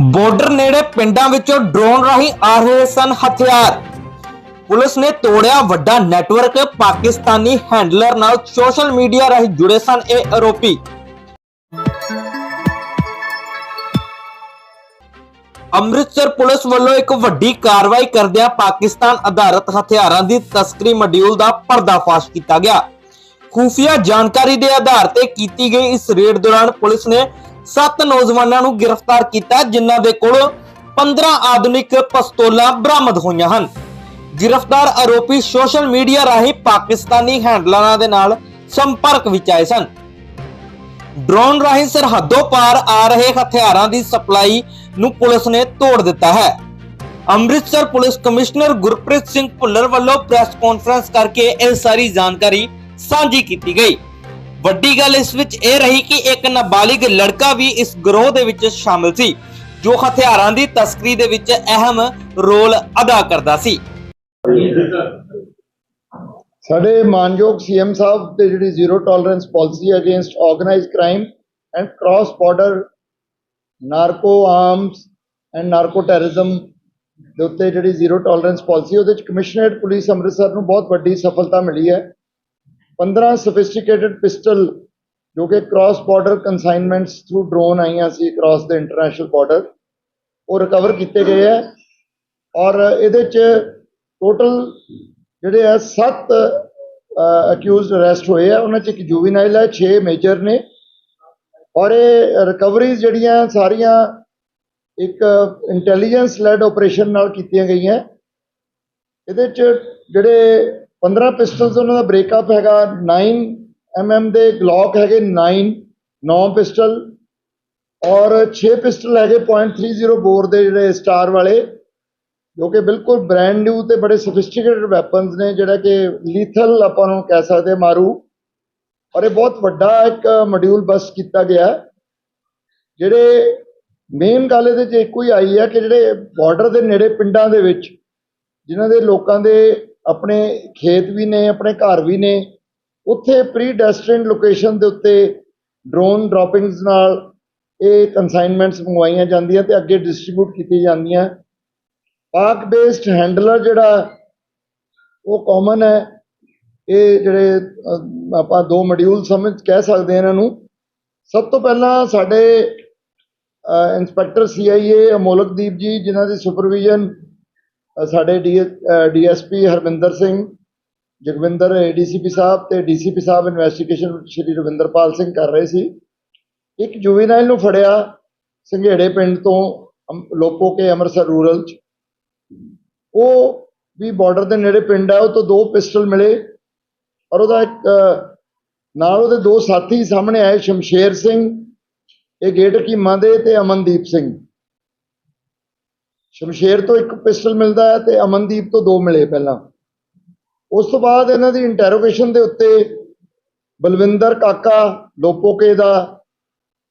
Border ਨੇੜੇ ਪਿੰਡਾਂ ਵਿੱਚੋਂ ਡਰੋਨ ਰਾਹੀਂ ਆ ਰਹੇ ਸਨ ਹਥਿਆਰ। ਪੁਲਿਸ ਨੇ ਤੋੜਿਆ ਵੱਡਾ ਨੈਟਵਰਕ, ਪਾਕਿਸਤਾਨੀ ਹੈਂਡਲਰ ਨਾਲ ਸੋਸ਼ਲ ਮੀਡੀਆ ਰਾਹੀਂ ਜੁੜੇ ਸਨ ਇਹ ਆਰੋਪੀ। ਅੰਮ੍ਰਿਤਸਰ ਪੁਲਿਸ ਵੱਲੋਂ ਇੱਕ ਵੱਡੀ ਕਾਰਵਾਈ ਕਰਦਿਆਂ ਪਾਕਿਸਤਾਨ ਆਧਾਰਿਤ ਹਥਿਆਰਾਂ ਦੀ ਤਸਕਰੀ ਮੋਡਿਊਲ ਦਾ ਪਰਦਾਫਾਸ਼ ਕੀਤਾ ਗਿਆ। ਖੂਫੀਆ ਜਾਣਕਾਰੀ ਦੇ ਆਧਾਰ ਤੇ ਕੀਤੀ ਗਈ ਇਸ ਰੇਡ ਦੌਰਾਨ ਪੁਲਿਸ ਨੇ ਸੱਤ ਨੌਜਵਾਨਾਂ ਨੂੰ ਗ੍ਰਿਫਤਾਰ ਕੀਤਾ, ਜਿਨ੍ਹਾਂ ਦੇ ਕੋਲ 15 ਆਧੁਨਿਕ ਪਿਸਤੌਲਾਂ ਬਰਾਮਦ ਹੋਈਆਂ ਹਨ। ਗ੍ਰਿਫਤਾਰ ਆਰੋਪੀ ਸੋਸ਼ਲ ਮੀਡੀਆ ਰਾਹੀਂ ਪਾਕਿਸਤਾਨੀ ਹੈਂਡਲਰਾਂ ਦੇ ਨਾਲ ਸੰਪਰਕ ਵਿੱਚ ਆਏ ਸਨ। ਡਰੋਨ ਰਾਹੀਂ ਸਰਹੱਦੋਂ ਪਾਰ ਆ ਰਹੇ ਹਥਿਆਰਾਂ ਦੀ ਸਪਲਾਈ ਨੂੰ ਪੁਲਿਸ ਨੇ ਤੋੜ ਦਿੱਤਾ ਹੈ। ਅੰਮ੍ਰਿਤਸਰ ਪੁਲਿਸ ਕਮਿਸ਼ਨਰ ਗੁਰਪ੍ਰੀਤ ਸਿੰਘ ਭੁੱਲਰ ਵੱਲੋਂ ਪ੍ਰੈਸ ਕਾਨਫਰੰਸ ਕਰਕੇ ਇਹ ਸਾਰੀ ਜਾਣਕਾਰੀ ਸਾਂਝੀ ਕੀਤੀ ਗਈ। ਵੱਡੀ ਗੱਲ ਇਸ ਵਿੱਚ ਇਹ ਰਹੀ ਕਿ ਇੱਕ ਨਾਬਾਲਿਗ ਲੜਕਾ ਵੀ ਇਸ ਗਰੋਹ ਦੇ ਵਿੱਚ ਸ਼ਾਮਲ ਸੀ, ਜੋ ਹਥਿਆਰਾਂ ਦੀ ਤਸਕਰੀ ਦੇ ਵਿੱਚ ਅਹਿਮ ਰੋਲ ਅਦਾ ਕਰਦਾ ਸੀ। ਸਾਡੇ ਮਾਨਯੋਗ ਸੀਐਮ ਸਾਹਿਬ ਤੇ ਜਿਹੜੀ zero tolerance policy against organised crime and cross border narco arms and narco terrorism ਦੇ ਉੱਤੇ ਜਿਹੜੀ ਜ਼ੀਰੋ ਟੋਲਰੈਂਸ ਪਾਲਿਸੀ, ਉਹਦੇ ਚ ਕਮਿਸ਼ਨਰੇਟ ਪੁਲਿਸ ਅੰਮ੍ਰਿਤਸਰ ਨੂੰ ਬਹੁਤ ਵੱਡੀ ਸਫਲਤਾ ਮਿਲੀ ਹੈ। 15 ਸੋਫਿਸਟੀਕੇਟਡ ਪਿਸਟਲ ਜੋ ਕਿ cross border consignments through drone ਆਈਆਂ ਸੀ ਕ੍ਰਾਸ ਦੇ ਇੰਟਰਨੈਸ਼ਨਲ ਬਾਰਡਰ ਉਹ ਰਿਕਵਰ ਕੀਤੇ ਗਏ ਹੈ ਔਰ ਇਹਦੇ ਚ ਟੋਟਲ ਜਿਹੜੇ ਆ 7 ਅਕਿਊਜ਼ਡ ਅਰੈਸਟ ਹੋਏ ਆ ਉਹਨਾਂ ਚ ਇੱਕ ਜੁਵੀਨਾਈਲ ਹੈ 6 ਮੇਜਰ ਨੇ ਔਰ ਇਹ ਰਿਕਵਰੀਜ਼ ਜਿਹੜੀਆਂ ਸਾਰੀਆਂ ਇੱਕ ਇੰਟੈਲੀਜੈਂਸ ਲੈਡ ਆਪਰੇਸ਼ਨ ਨਾਲ ਕੀਤੀਆਂ ਗਈਆਂ। ਇਹਦੇ ਚ ਜਿਹੜੇ 15 ਪਿਸਟਲਸ ਉਹਨਾਂ ਦਾ ਬ੍ਰੇਕਅਪ ਹੈਗਾ 9 mm ਦੇ ਗਲੌਕ ਹੈਗੇ 9 9 ਪਿਸਟਲ ਔਰ 6 ਪਿਸਟਲ ਹੈਗੇ .30 ਬੋਰ ਦੇ ਜਿਹੜੇ ਸਟਾਰ ਵਾਲੇ, ਜੋ ਕਿ ਬਿਲਕੁਲ ਬ੍ਰੈਂਡ ਨਿਊ ਤੇ ਬੜੇ ਸੋਫਿਸਟੀਕੇਟਡ ਵੈਪਨਸ ਨੇ, ਜਿਹੜਾ ਕਿ ਲੀਥਲ ਆਪਾਂ ਨੂੰ ਕਹਿ ਸਕਦੇ ਹਾਂ ਮਾਰੂ। ਔਰ ਇਹ ਬਹੁਤ ਵੱਡਾ ਇੱਕ ਮੋਡਿਊਲ ਬਸ ਕੀਤਾ ਗਿਆ। ਜਿਹੜੇ ਮੇਨ ਗੱਲ ਇਹਦੇ 'ਚ ਇੱਕੋ ਹੀ ਆਈ ਹੈ ਕਿ ਜਿਹੜੇ ਬਾਰਡਰ ਦੇ ਨੇੜੇ ਪਿੰਡਾਂ ਦੇ ਵਿੱਚ, ਜਿਨ੍ਹਾਂ ਦੇ ਲੋਕਾਂ ਦੇ ਆਪਣੇ ਖੇਤ ਵੀ ਨੇ, ਆਪਣੇ ਘਰ ਵੀ ਨੇ, ਉੱਥੇ ਪ੍ਰੀ ਡੈਸਟਿਨਡ ਲੋਕੇਸ਼ਨ ਦੇ ਉੱਤੇ ਡਰੋਨ ਡ੍ਰੌਪਿੰਗਸ ਨਾਲ ਇਹ ਕਨਸਾਈਨਮੈਂਟਸ ਮੰਗਵਾਈਆਂ ਜਾਂਦੀਆਂ ਤੇ ਅੱਗੇ ਡਿਸਟ੍ਰੀਬਿਊਟ ਕੀਤੀਆਂ ਜਾਂਦੀਆਂ। ਪਾਕ ਬੇਸਡ ਹੈਂਡਲਰ ਜਿਹੜਾ, ਉਹ ਕਾਮਨ ਹੈ। ਇਹ ਜਿਹੜੇ ਆਪਾਂ ਦੋ ਮੋਡਿਊਲ ਸਮਝ, ਕਹਿ ਸਕਦੇ ਹਾਂ ਇਹਨਾਂ ਨੂੰ। ਸਭ ਤੋਂ ਪਹਿਲਾਂ ਸਾਡੇ ਇੰਸਪੈਕਟਰ ਸੀਆਈਏ ਅਮੋਲਕਦੀਪ ਜੀ, ਜਿਨ੍ਹਾਂ ਦੀ ਸੁਪਰਵਿਜ਼ਨ ਸਾਡੇ ਡੀਐਸਪੀ ਹਰਮਿੰਦਰ ਸਿੰਘ, ਜਗਵਿੰਦਰ ਏਡੀਸੀਪੀ ਸਾਹਿਬ ਤੇ ਡੀਸੀਪੀ ਸਾਹਿਬ ਇਨਵੈਸਟੀਗੇਸ਼ਨ ਸ਼੍ਰੀ ਰਵਿੰਦਰਪਾਲ ਸਿੰਘ ਕਰ ਰਹੇ ਸੀ। ਇੱਕ ਜੁਵੀਨਾਈਲ ਨੂੰ ਫੜਿਆ ਸੰਘੇੜੇ ਪਿੰਡ ਤੋਂ ਲੋਪੋ ਕੇ ਅੰਮ੍ਰਿਤਸਰ ਰੂਰਲ ਚ। ਉਹ ਵੀ ਬਾਰਡਰ ਦੇ ਨੇੜੇ ਪਿੰਡ ਹੈ ਉਹ ਤੋਂ ਦੋ ਪਿਸਟਲ ਮਿਲੇ ਔਰ ਉਹਦਾ ਇੱਕ ਨਾਲ ਉਹਦੇ ਦੋ ਸਾਥੀ ਸਾਹਮਣੇ ਆਏ, ਸ਼ਮਸ਼ੇਰ ਸਿੰਘ, ਇਹ ਗੇਟ ਕੀਮਾ ਦੇ ਤੇ ਅਮਨਦੀਪ ਸਿੰਘ। ਸ਼ਮਸ਼ੇਰ ਤੋਂ ਇੱਕ ਪਿਸਟਲ ਮਿਲਦਾ ਹੈ ਤੇ ਅਮਨਦੀਪ ਤੋਂ ਦੋ ਮਿਲੇ ਪਹਿਲਾਂ। ਉਸ ਤੋਂ ਬਾਅਦ ਇਹਨਾਂ ਦੀ ਇੰਟਰੋਗੇਸ਼ਨ ਦੇ ਉੱਤੇ ਬਲਵਿੰਦਰ ਕਾਕਾ ਲੋਪੋਕੇ ਦਾ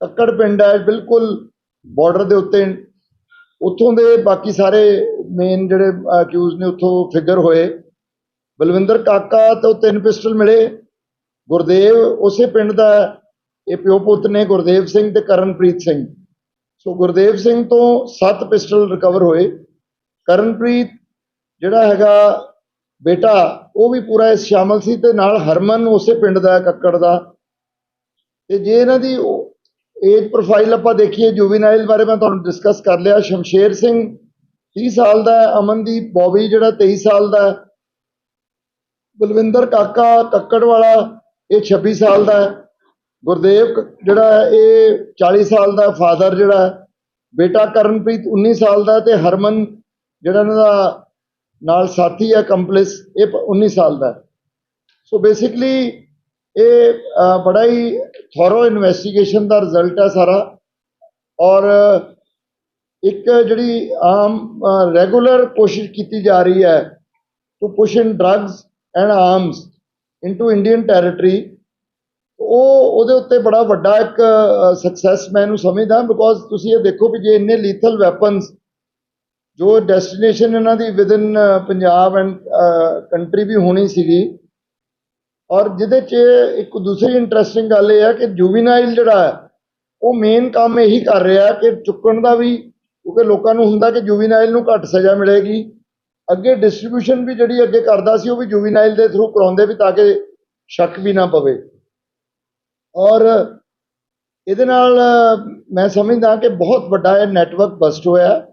ਕੱਕੜ ਪਿੰਡ ਹੈ, ਬਿਲਕੁਲ ਬਾਰਡਰ ਦੇ ਉੱਤੇ। ਉੱਥੋਂ ਦੇ ਬਾਕੀ ਸਾਰੇ ਮੇਨ ਜਿਹੜੇ ਅਕਿਊਜ਼ ਨੇ ਉੱਥੋਂ ਫਿਗਰ ਹੋਏ। ਬਲਵਿੰਦਰ ਕਾਕਾ ਤੋਂ ਤਿੰਨ ਪਿਸਟਲ ਮਿਲੇ। ਗੁਰਦੇਵ ਉਸੇ ਪਿੰਡ ਦਾ ਇਹ ਪਿਓ ਪੁੱਤ ਨੇ ਗੁਰਦੇਵ ਸਿੰਘ ਤੇ ਕਰਨਪ੍ਰੀਤ ਸਿੰਘ। ਸੋ ਗੁਰਦੇਵ ਸਿੰਘ ਤੋਂ 7 ਪਿਸਟਲ ਰਿਕਵਰ ਹੋਏ। ਕਰਨਪ੍ਰੀਤ, ਜਿਹੜਾ ਹੈਗਾ ਬੇਟਾ, ਉਹ ਵੀ ਪੂਰਾ ਇਸ ਸ਼ਾਮਲ ਸੀ ਤੇ ਨਾਲ ਹਰਮਨ ਉਸੇ ਪਿੰਡ ਦਾ ਕੱਕੜ ਦਾ। ਤੇ ਜੇ ਇਹਨਾਂ ਦੀ ਏਜ ਪ੍ਰੋਫਾਈਲ ਆਪਾਂ ਦੇਖੀਏ ਜੁਵੀਨਾਈਲ ਬਾਰੇ ਮੈਂ ਤੁਹਾਨੂੰ ਡਿਸਕਸ ਕਰ ਲਿਆ। ਸ਼ਮਸ਼ੇਰ ਸਿੰਘ 30 ਸਾਲ ਦਾ ਅਮਨਦੀਪ ਬੋਬੀ ਜਿਹੜਾ 23 ਸਾਲ ਦਾ ਬਲਵਿੰਦਰ ਕਾਕਾ ਕੱਕੜ ਵਾਲਾ, ਇਹ 26 ਸਾਲ ਦਾ ਗੁਰਦੇਵ ਜਿਹੜਾ ਹੈ, ਇਹ 40 ਸਾਲ ਦਾ ਫਾਦਰ ਜਿਹੜਾ ਬੇਟਾ ਕਰਨਪ੍ਰੀਤ 19 ਸਾਲ ਦਾ ਤੇ ਹਰਮਨ ਜਿਹੜਾ ਇਹਨਾਂ ਦਾ ਨਾਲ ਸਾਥੀ ਹੈ ਕੰਪਲਿਸ ਇਹ ਪ- 19 ਸਾਲ ਦਾ ਸੋ ਬੇਸਿਕਲੀ ਇਹ ਬੜਾ ਹੀ ਥੋਰੋ ਇਨਵੈਸਟੀਗੇਸ਼ਨ ਦਾ ਰਿਜ਼ਲਟ ਹੈ ਸਾਰਾ। ਔਰ ਇੱਕ ਜਿਹੜੀ ਆਮ ਰੈਗੂਲਰ ਕੋਸ਼ਿਸ਼ ਕੀਤੀ ਜਾ ਰਹੀ ਹੈ to push in drugs and arms into Indian territory ਉਹ ਉਹਦੇ ਉੱਤੇ ਬੜਾ ਵੱਡਾ ਇੱਕ ਸਕਸੈਸ ਮੈਂ ਇਹਨੂੰ ਸਮਝਦਾ ਬਿਕੋਜ਼ ਤੁਸੀਂ ਇਹ ਦੇਖੋ ਕਿ ਜੇ ਇੰਨੇ ਲੀਥਲ ਵੈਪਨਸ ਜੋ ਡੈਸਟੀਨੇਸ਼ਨ ਇਹਨਾਂ ਦੀ ਵਿਦਨ ਪੰਜਾਬ ਐਂਡ ਕੰਟਰੀ ਵੀ ਹੋਣੀ ਸੀਗੀ, ਔਰ ਜਿਹਦੇ 'ਚ ਇੱਕ ਦੂਸਰੀ ਇੰਟਰਸਟਿੰਗ ਗੱਲ ਇਹ ਹੈ ਕਿ ਜੁਵੀਨਾਈਲ ਜਿਹੜਾ ਹੈ, ਉਹ ਮੇਨ ਕੰਮ ਇਹੀ ਕਰ ਰਿਹਾ ਕਿ ਚੁੱਕਣ ਦਾ ਵੀ, ਕਿਉਂਕਿ ਲੋਕਾਂ ਨੂੰ ਹੁੰਦਾ ਕਿ ਜੁਵੀਨਾਈਲ ਨੂੰ ਘੱਟ ਸਜ਼ਾ ਮਿਲੇਗੀ, ਅੱਗੇ ਡਿਸਟ੍ਰੀਬਿਊਸ਼ਨ ਵੀ ਜਿਹੜੀ ਅੱਗੇ ਕਰਦਾ ਸੀ ਉਹ ਵੀ ਜੁਵੀਨਾਈਲ ਦੇ ਥਰੂ ਕਰਾਉਂਦੇ ਵੀ ਤਾਂ ਕਿ ਸ਼ੱਕ ਵੀ ਨਾ ਪਵੇ। ਔਰ ਇਹਦੇ ਨਾਲ ਮੈਂ ਸਮਝਦਾ ਕਿ ਬਹੁਤ ਵੱਡਾ ਇਹ ਨੈਟਵਰਕ ਬਸਟ ਹੋਇਆ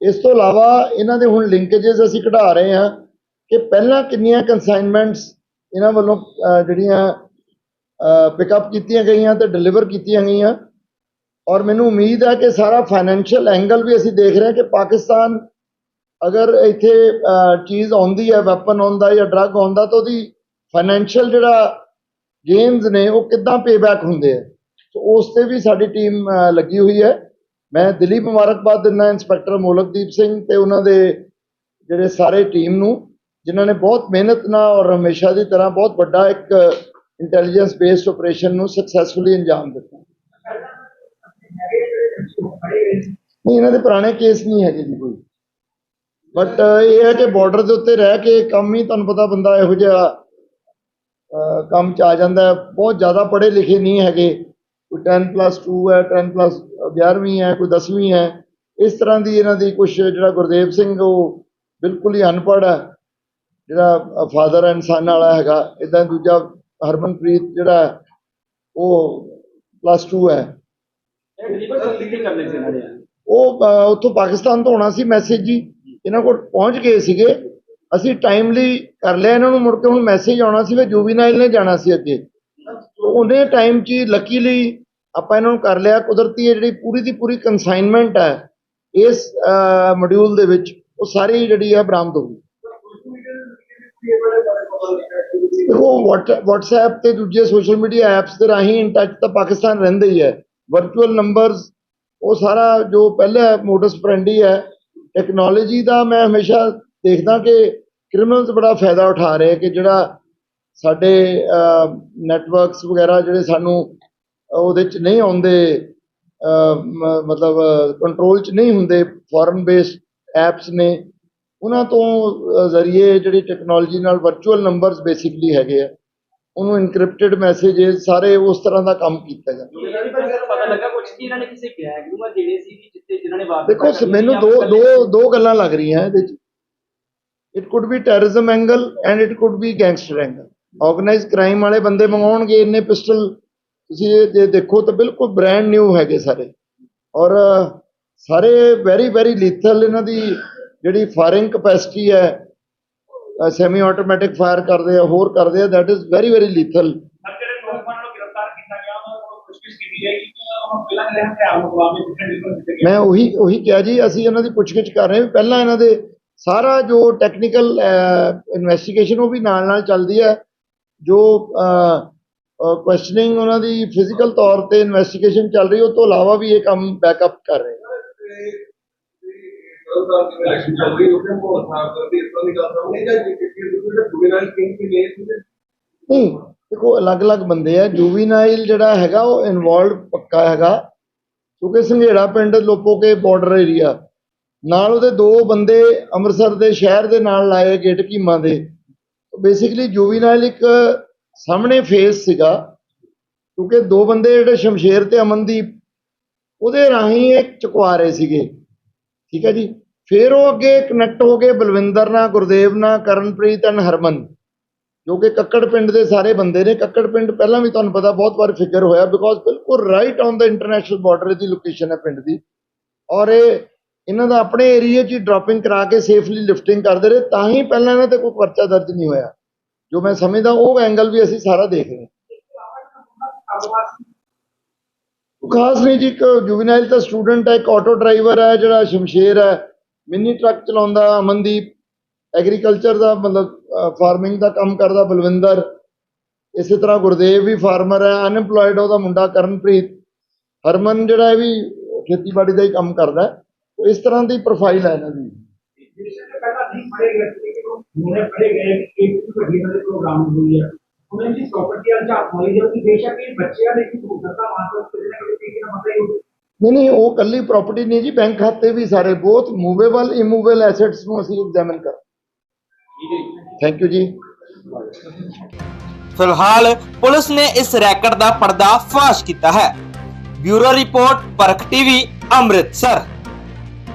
ਇਸ ਤੋਂ ਇਲਾਵਾ ਇਹਨਾਂ ਦੇ ਹੁਣ ਲਿੰਕੇजेस ਅਸੀਂ ਕਢਾ ਰਹੇ ਹਾਂ ਕਿ ਪਹਿਲਾਂ ਕਿੰਨੀਆਂ ਕਨਸਾਈਨਮੈਂਟਸ ਇਹਨਾਂ ਵੱਲੋਂ ਜਿਹੜੀਆਂ ਪਿਕਅਪ ਕੀਤੀਆਂ ਗਈਆਂ ਤੇ ਡਿਲੀਵਰ ਕੀਤੀਆਂ ਗਈਆਂ। ਔਰ ਮੈਨੂੰ ਉਮੀਦ ਹੈ ਕਿ ਸਾਰਾ ਫਾਈਨੈਂਸ਼ੀਅਲ ਐਂਗਲ ਵੀ ਅਸੀਂ ਦੇਖ ਰਹੇ ਹਾਂ ਕਿ ਪਾਕਿਸਤਾਨ ਅਗਰ ਇੱਥੇ ਚੀਜ਼ ਆਉਂਦੀ ਹੈ ਵੈਪਨ ਆਉਂਦਾ ਜਾਂ ਡਰੱਗ ਆਉਂਦਾ ਤਾਂ ਉਹਦੀ ਫਾਈਨੈਂਸ਼ੀਅਲ ਜਿਹੜਾ ਗੇਮਸ ਨੇ ਉਹ ਕਿੱਦਾਂ ਪੇਬੈਕ ਹੁੰਦੇ ਆ? ਸੋ ਉਸ ਤੇ ਵੀ ਸਾਡੀ ਟੀਮ ਲੱਗੀ ਹੋਈ ਹੈ। ਮੈਂ ਦਿੱਲੀ ਮੁਬਾਰਕਬਾਦ ਦਿੰਦਾ ਇੰਸਪੈਕਟਰ ਮੋਲਕਦੀਪ ਸਿੰਘ ਤੇ ਉਹਨਾਂ ਦੇ ਜਿਹੜੇ ਸਾਰੇ ਟੀਮ ਨੂੰ, ਜਿਨ੍ਹਾਂ ਨੇ ਬਹੁਤ ਮਿਹਨਤ ਨਾਲ ਔਰ ਹਮੇਸ਼ਾ ਦੀ ਤਰ੍ਹਾਂ ਬਹੁਤ ਵੱਡਾ ਇੱਕ ਇੰਟੈਲੀਜੈਂਸ ਬੇਸਡ ਆਪਰੇਸ਼ਨ ਨੂੰ ਸਕਸੈਸਫੁਲੀ ਅੰਜਾਮ ਦਿੱਤਾ। ਨਹੀਂ, ਇਹਨਾਂ ਦੇ ਪੁਰਾਣੇ ਕੇਸ ਨਹੀਂ ਹੈਗੇ ਜੀ ਕੋਈ। ਬਟ ਇਹ ਹੈ ਕਿ ਬਾਰਡਰ ਦੇ ਉੱਤੇ ਰਹਿ ਕੇ ਕੰਮ ਹੀ, ਤੁਹਾਨੂੰ ਪਤਾ ਬੰਦਾ ਇਹੋ ਜਿਹਾ ਕੰਮ ਚ ਆ ਜਾਂਦਾ ਬਹੁਤ ਜ਼ਿਆਦਾ ਪੜ੍ਹੇ ਲਿਖੇ ਨਹੀਂ ਹੈਗੇ। ਕੋਈ 10 2 ਹੈ 10 11ਵੀਂ ਹੈ ਕੋਈ 10ਵੀਂ ਹੈ। ਇਸ ਤਰ੍ਹਾਂ ਦੀ ਇਹਨਾਂ ਦੀ ਕੁਝ ਜਿਹੜਾ ਗੁਰਦੇਵ ਸਿੰਘ ਉਹ ਬਿਲਕੁਲ ਹੀ ਅਨਪੜ੍ਹ ਹੈ। ਜਿਹੜਾ ਫਾਦਰ ਇਨਸਾਨ ਵਾਲਾ ਹੈਗਾ ਇਦਾਂ ਦੂਜਾ ਹਰਮਨਪ੍ਰੀਤ ਜਿਹੜਾ ਉਹ ਪਲੱਸ 2 ਹੈ। ਉਹ ਉੱਥੋਂ ਪਾਕਿਸਤਾਨ ਤੋਂ ਆਉਣਾ ਸੀ ਮੈਸੇਜ ਜੀ। ਇਹਨਾਂ ਕੋਲ ਪਹੁੰਚ ਗਏ ਸੀਗੇ। ਅਸੀਂ ਟਾਈਮਲੀ ਕਰ ਲਿਆ ਇਹਨਾਂ ਨੂੰ ਮੁੜ ਕੇ ਹੁਣ ਮੈਸੇਜ ਆਉਣਾ ਸੀ ਵੀ ਜੂਵੀਨਾਈਲ ਨੇ ਜਾਣਾ ਸੀ ਅੱਗੇ। ਉਹਨੇ ਟਾਈਮ 'ਚ ਲੱਕੀਲੀ ਆਪਾਂ ਇਹਨਾਂ ਨੂੰ ਕਰ ਲਿਆ। ਕੁਦਰਤੀ ਇਹ ਜਿਹੜੀ ਪੂਰੀ ਦੀ ਪੂਰੀ ਕਨਸਾਈਨਮੈਂਟ ਹੈ ਇਸ ਮੋਡਿਊਲ ਦੇ ਵਿੱਚ ਉਹ ਸਾਰੀ ਜਿਹੜੀ ਹੈ ਬਰਾਮਦ ਹੋ ਗਈ। ਦੇਖੋ WhatsApp ਤੇ ਦੂਜੇ ਸੋਸ਼ਲ ਮੀਡੀਆ ਐਪਸ ਦੇ ਰਾਹੀਂ ਇਨ ਟੱਚ ਤਾਂ ਪਾਕਿਸਤਾਨ ਰਹਿੰਦਾ ਹੀ ਹੈ। ਵਰਚੁਅਲ ਨੰਬਰਸ ਉਹ ਸਾਰਾ ਜੋ ਪਹਿਲਾ ਮੋਡਸ ਪ੍ਰੈਂਡੀ ਹੈ ਟੈਕਨੋਲੋਜੀ ਦਾ ਮੈਂ ਹਮੇਸ਼ਾ ਦੇਖਦਾ ਕਿ ਕ੍ਰਿਮੀਨਲਸ ਬੜਾ ਫਾਇਦਾ ਉਠਾ ਰਹੇ ਕਿ ਜਿਹੜਾ ਸਾਡੇ ਨੈਟਵਰਕਸ ਵਗੈਰਾ ਜਿਹੜੇ ਸਾਨੂੰ ਉਹਦੇ ਚ ਨਹੀਂ ਆਉਂਦੇ ਮਤਲਬ ਕੰਟਰੋਲ ਚ ਨਹੀਂ ਹੁੰਦੇ ਫੋਰਨ ਬੇਸਡ ਐਪਸ ਨੇ ਉਹਨਾਂ ਤੋਂ ਜ਼ਰੀਏ ਜਿਹੜੀ ਟੈਕਨੋਲੋਜੀ ਨਾਲ ਵਰਚੁਅਲ ਨੰਬਰਸ ਬੇਸਿਕਲੀ ਹੈਗੇ ਆ ਉਹਨੂੰ ਇਨਕ੍ਰਿਪਟਡ ਮੈਸੇजेस ਸਾਰੇ ਉਸ ਤਰ੍ਹਾਂ ਦਾ ਕੰਮ ਕੀਤਾ ਜਾਂਦਾ। ਪਤਾ ਲੱਗਾ ਕੁਝ ਕਿ ਇਹਨਾਂ ਨੇ ਕਿਸੇ ਬੈਗ ਨੂੰ ਆ ਜਿਹੜੇ ਸੀ ਵੀ ਜਿੱਤੇ ਜਿਨ੍ਹਾਂ ਨੇ ਵਾਪਸ ਦੇਖੋ ਮੈਨੂੰ ਦੋ ਦੋ ਦੋ ਗੱਲਾਂ ਲੱਗ ਰਹੀਆਂ ਇਹਦੇ ਚ। It could be terrorism angle and it could be gangster angle organise crime ਵਾਲੇ ਬੰਦੇ ਮੰਗਾਉਣਗੇ ਇੰਨੇ ਪਿਸਟਲ ਤੁਸੀਂ ਇਹ ਜੇ ਦੇਖੋ ਤਾਂ ਬਿਲਕੁਲ ਬ੍ਰਾਂਡ ਨਿਊ ਹੈਗੇ ਸਾਰੇ। ਔਰ ਸਾਰੇ ਵੈਰੀ ਵੈਰੀ ਲੀਥਲ ਇਹਨਾਂ ਦੀ ਜਿਹੜੀ ਫਾਇਰਿੰਗ ਕਪੈਸਿਟੀ ਹੈ ਸੈਮੀ ਆਟੋਮੈਟਿਕ ਫਾਇਰ ਕਰਦੇ ਆ ਹੋਰ ਕਰਦੇ ਆ that is very very lethal ਜਿਹੜੇ ਜਿਹੜੇ ਮੈਂ ਉਹੀ ਉਹੀ ਕਿਹਾ ਜੀ ਅਸੀਂ ਇਹਨਾਂ ਦੀ ਪੁੱਛਗਿੱਛ ਕਰ ਰਹੇ ਹਾਂ ਪਹਿਲਾਂ ਇਹਨਾਂ ਦੇ ਸਾਰਾ ਜੋ ਟੈਕਨੀਕਲ ਇਨਵੈਸਟੀਗੇਸ਼ਨ ਉਹ ਵੀ ਨਾਲ ਨਾਲ ਚੱਲਦੀ ਹੈ। ਜੋ ਕੁਐਸਚਨਿੰਗ ਉਹਨਾਂ ਦੀ ਫਿਜ਼ੀਕਲ ਤੌਰ ਤੇ ਇਨਵੈਸਟੀਗੇਸ਼ਨ ਚੱਲ ਰਹੀ ਉਹ ਤੋਂ ਇਲਾਵਾ ਵੀ ਇਹ ਕੰਮ ਬੈਕਅਪ ਕਰ ਰਹੇ ਨਹੀਂ, ਦੇਖੋ, ਅਲੱਗ-ਅਲੱਗ ਬੰਦੇ ਆ। ਜੂਵੀਨਾਈਲ ਜਿਹੜਾ ਹੈਗਾ, ਉਹ ਇਨਵੋਲਵ ਪੱਕਾ ਹੈਗਾ। ਕਿਉਂਕਿ ਸੰਘੇੜਾ ਪਿੰਡ, ਲੋਪੋਕੇ ਬਾਰਡਰ ਏਰੀਆ ਨਾਲ ਉਹਦੇ ਦੋ ਬੰਦੇ ਅੰਮ੍ਰਿਤਸਰ ਦੇ ਸ਼ਹਿਰ ਦੇ ਨਾਲ ਲਾਏ ਗੇਟ ਕੀਮਾ ਦੇ। ਬੇਸਿਕਲੀ ਜੂਵੀਨਾਈਲ ਇੱਕ ਸਾਹਮਣੇ ਫੇਸ ਸੀਗਾ, ਕਿਉਂਕਿ ਦੋ ਬੰਦੇ ਜਿਹੜੇ ਸ਼ਮਸ਼ੇਰ ਤੇ ਅਮਨਦੀਪ, ਉਹਦੇ ਰਾਹੀਂ ਇਹ ਚੁਕਵਾ ਰਹੇ ਸੀਗੇ। ਠੀਕ ਹੈ ਜੀ? ਫਿਰ ਉਹ ਅੱਗੇ ਕਨੈਕਟ ਹੋ ਗਏ ਬਲਵਿੰਦਰ ਨਾਲ, ਗੁਰਦੇਵ ਨਾਲ, ਕਰਨਪ੍ਰੀਤ ਐਂਡ ਹਰਮਨ, ਜੋ ਕਿ ਕੱਕੜ ਪਿੰਡ ਦੇ ਸਾਰੇ ਬੰਦੇ ਨੇ। ਕੱਕੜ ਪਿੰਡ ਪਹਿਲਾਂ ਵੀ ਤੁਹਾਨੂੰ ਪਤਾ ਬਹੁਤ ਵਾਰ ਫਿਕਰ ਹੋਇਆ ਬਿਕੋਜ਼ ਬਿਲਕੁਲ right on the international border the location ਹੈ ਪਿੰਡ ਦੀ। ਔਰ ਇਹ ਇਹਨਾਂ ਦਾ ਆਪਣੇ ਏਰੀਆ 'ਚ ਡ੍ਰੌਪਿੰਗ ਕਰਾ ਕੇ ਸੇਫਲੀ ਲਿਫਟਿੰਗ ਕਰਦੇ ਰਹੇ, ਤਾਂ ਹੀ ਪਹਿਲਾਂ ਇਹਨਾਂ ਤੇ ਕੋਈ ਪਰਚਾ ਦਰਜ ਨਹੀਂ ਹੋਇਆ। ਜੋ ਮੈਂ ਸਮਝਦਾ, ਉਹ ਐਂਗਲ ਵੀ ਅਸੀਂ ਸਾਰਾ ਦੇਖ ਰਹੇ ਖਾਸ ਨਹੀਂ ਜੀ, ਇੱਕ ਜੁਵੀਨਾਈਲ ਤਾਂ ਸਟੂਡੈਂਟ ਹੈ, ਇੱਕ ਆਟੋ ਡਰਾਈਵਰ ਹੈ, ਜਿਹੜਾ ਸ਼ਮਸ਼ੇਰ ਹੈ। ਮਿੰਨੀ ਟਰੱਕ ਚਲਾਉਂਦਾ, ਅਮਨਦੀਪ ਐਗਰੀਕਲਚਰ ਦਾ ਮਤਲਬ ਫਾਰਮਿੰਗ ਦਾ ਕੰਮ ਕਰਦਾ, ਬਲਵਿੰਦਰ। ਇਸੇ ਤਰ੍ਹਾਂ ਗੁਰਦੇਵ ਵੀ ਫਾਰਮਰ ਹੈ ਅਨਐਮਪਲੋਇਡ ਉਹਦਾ ਮੁੰਡਾ ਕਰਨਪ੍ਰੀਤ। ਹਰਮਨ ਜਿਹੜਾ ਇਹ ਵੀ ਖੇਤੀਬਾੜੀ ਦਾ ਹੀ ਕੰਮ ਕਰਦਾ ਹੈ। ਇਸ ਤਰ੍ਹਾਂ ਦੀ ਪ੍ਰੋਫਾਈਲ ਹੈ ਇਹਨਾਂ ਦੀ। ਨਹੀਂ। ਨਹੀਂ ਉਹ ਕੱਲੀ ਪ੍ਰਾਪਰਟੀ ਨਹੀਂ ਜੀ ਬੈਂਕ ਖਾਤੇ ਵੀ ਸਾਰੇ ਬਹੁਤ ਮੂਵੇਬਲ ਇਮੂਵੇਬਲ ਐਸੈਟਸ ਨੂੰ ਅਸੀਂ ਐਗਜ਼ਾਮਿਨ ਕਰ ਥੈਂਕ ਯੂ ਜੀ। ਫਿਲਹਾਲ ਪੁਲਿਸ ਨੇ ਇਸ ਰੈਕਟ ਦਾ ਪਰਦਾ ਫਾਸ਼ ਕੀਤਾ ਹੈ। Bureau report Parakh TV Amritsar.